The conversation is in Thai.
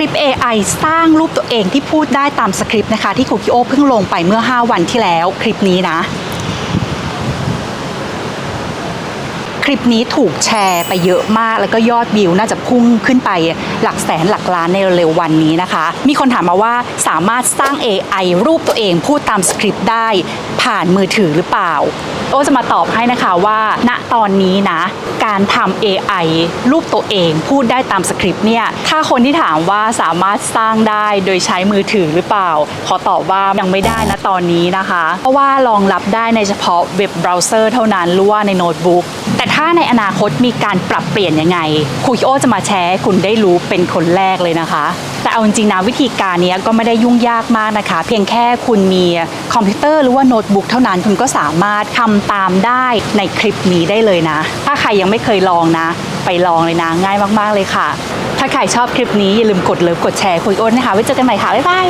คลิป AI สร้างรูปตัวเองที่พูดได้ตามสคริปต์นะคะ ที่ครูคิโอเพิ่งลงไปเมื่อ 5 วันที่แล้วคลิปนี้นะ ค ลิปนี้ถูกแชร์ไปเยอะมาก แล้วก็ยอดวิวน่าจะพุ่งขึ้นไปหลักแสนหลักล้านในเร็ววันนี้นะคะ มีคนถามมาว่าสามารถสร้าง AI รูปตัวเองพูดตามสคริปต์ได้ผ่านมือถือหรือเปล่า โอ้จะมาตอบให้นะคะว่าณตอนนี้นะ การทำ AI รูปตัวเองพูดได้ตามสคริปต์เนี่ย ถ้าคนที่ถามว่าสามารถสร้างได้โดยใช้มือถือหรือเปล่า ขอตอบว่ายังไม่ได้นะตอนนี้นะคะ เพราะว่ารองรับได้ในเฉพาะเว็บเบราว์เซอร์เท่านั้นหรือว่าในโน้ตบุ๊กแต่ถ้าในอนาคตมีการปรับเปลี่ยนยังไงครูคิโอจะมาแชร์ให้คุณได้รู้เป็นคนแรกเลยนะคะ แต่เอาจริงๆนะวิธีการนี้ก็ไม่ได้ยุ่งยากมากนะคะ เพียงแค่คุณมีคอมพิวเตอร์หรือว่าโน้ตบุ๊กเท่านั้นคุณก็สามารถทำตามได้ในคลิปนี้ได้เลยนะ ถ้าใครยังไม่เคยลองนะ ไปลองเลยนะง่ายมากๆเลยค่ะ ถ้าใครชอบคลิปนี้อย่าลืมกดเลิฟกดแชร์คุยโอนนะคะไว้เจอกันใหม่ค่ะบ๊ายบาย